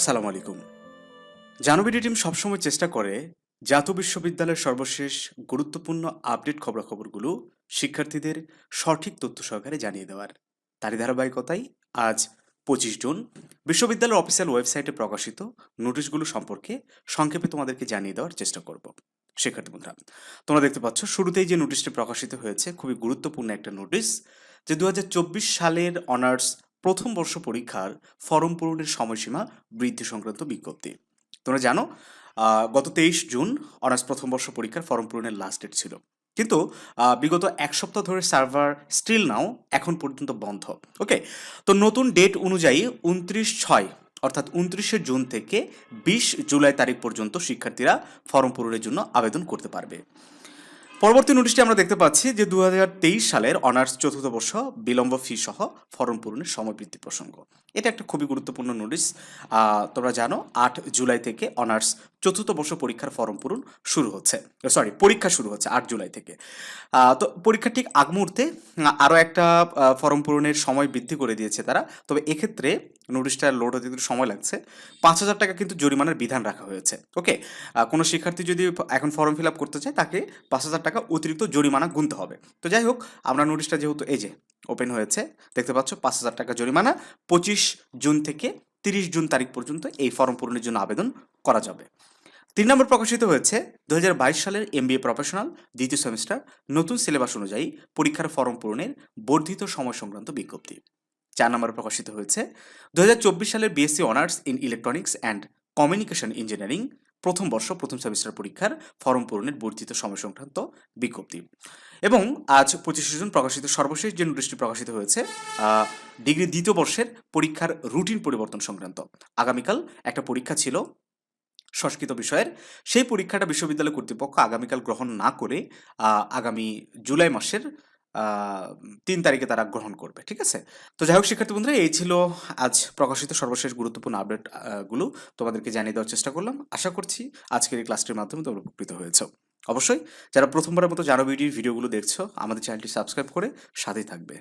আসসালামু আলাইকুম। জানবিডি টিম সবসময় চেষ্টা করে জাতীয় বিশ্ববিদ্যালয়ের সর্বশেষ গুরুত্বপূর্ণ আপডেট খবরাখবরগুলো শিক্ষার্থীদের সঠিক তথ্য সহকারে জানিয়ে দেওয়ার। তারই ধারাবাহিকতায় আজ পঁচিশ জুন বিশ্ববিদ্যালয়ের অফিসিয়াল ওয়েবসাইটে প্রকাশিত নোটিশগুলো সম্পর্কে সংক্ষেপে তোমাদেরকে জানিয়ে দেওয়ার চেষ্টা করব। শিক্ষার্থী বন্ধুরা, তোমরা দেখতে পাচ্ছ, শুরুতেই যে নোটিশটি প্রকাশিত হয়েছে, খুবই গুরুত্বপূর্ণ একটা নোটিশ যে দু হাজার চব্বিশ সালের অনার্স প্রথম বর্ষ পরীক্ষার ফর্ম পূরণের সময়সীমা বৃদ্ধি সংক্রান্ত বিজ্ঞপ্তি। তোমরা জানো গত তেইশ জুন অনার্স প্রথম বর্ষ পরীক্ষার ফর্ম পূরণের লাস্ট ডেট ছিল। কিন্তু বিগত এক সপ্তাহ ধরে সার্ভার স্টিল নাও এখন পর্যন্ত বন্ধ। ওকে তো নতুন ডেট অনুযায়ী উনত্রিশ ছয়, অর্থাৎ উনত্রিশে জুন থেকে বিশ জুলাই তারিখ পর্যন্ত শিক্ষার্থীরা ফর্ম পূরণের জন্য আবেদন করতে পারবে। পরবর্তী নোটিশটি আমরা দেখতে পাচ্ছি যে দু হাজার তেইশ সালের অনার্স চতুর্থ বর্ষ বিলম্ব ফি সহ ফরম পূরণের সময় বৃদ্ধি প্রসঙ্গ। এটা একটা খুবই গুরুত্বপূর্ণ নোটিশ। তোমরা জানো, আট জুলাই থেকে অনার্স চতুর্থ বর্ষ পরীক্ষার ফর্ম পূরণ শুরু হচ্ছে। সরি পরীক্ষা শুরু হচ্ছে আট জুলাই থেকে। তো পরীক্ষার ঠিক আগ মুহূর্তে আরও একটা ফর্ম পূরণের সময় বৃদ্ধি করে দিয়েছে তারা। তবে এক্ষেত্রে নোটিশটা লোড হতে একটু সময় লাগছে। পাঁচ হাজার টাকা কিন্তু জরিমানার বিধান রাখা হয়েছে। ওকে কোনো শিক্ষার্থী যদি এখন ফর্ম ফিল আপ করতে চায়, তাকে পাঁচ হাজার টাকা অতিরিক্ত জরিমানা গুনতে হবে। তো যাই হোক, আমরা নোটিশটা যেহেতু এই যে ওপেন হয়েছে, দেখতে পাচ্ছ পাঁচ হাজার টাকা জরিমানা। পঁচিশ জুন থেকে তিরিশ জুন তারিখ পর্যন্ত এই ফর্ম পূরণের জন্য আবেদন করা যাবে। তিন নম্বর প্রকাশিত হয়েছে দু হাজার বাইশ সালের এমবিএ প্রফেশনাল দ্বিতীয় সেমিস্টার নতুন সিলেবাস অনুযায়ী পরীক্ষার ফর্ম পূরণের বর্ধিত সময় সংক্রান্ত বিজ্ঞপ্তি। চার নম্বর প্রকাশিত হয়েছে। দুহাজার চব্বিশ সালের BSc honours in electronics and communication engineering প্রথম বর্ষ, প্রথম সেমিস্টার পরীক্ষার ফর্ম পূরণের বর্ধিত সময় সংক্রান্ত বিজ্ঞপ্তি। এবং আজ পঁচিশে জুন প্রকাশিত সর্বশেষ যে নোটিশটি প্রকাশিত হয়েছে ডিগ্রি দ্বিতীয় বর্ষের পরীক্ষার রুটিন পরিবর্তন সংক্রান্ত। আগামীকাল একটা পরীক্ষা ছিল সংস্কৃত বিষয়ের। সেই পরীক্ষাটা বিশ্ববিদ্যালয় কর্তৃপক্ষ আগামীকাল গ্রহণ না করে আগামী জুলাই মাসের তিন তারিখে তারা গ্রহণ করবে, ঠিক আছে? তো যাই হোক, শিক্ষার্থী বন্ধুরা, এই ছিল আজ প্রকাশিত সর্বশেষ গুরুত্বপূর্ণ আপডেটগুলো গুলো। তোমাদেরকে জানিয়ে দেওয়ার চেষ্টা করলাম। আশা করছি আজকের এই ক্লাসটির মাধ্যমে তোমরা উপকৃত হয়েছ। অবশ্যই, যারা প্রথমবারের মতো জানো ভিডিও ভিডিওগুলো দেখছ, আমাদের চ্যানেলটি সাবস্ক্রাইব করে সাথেই থাকবে।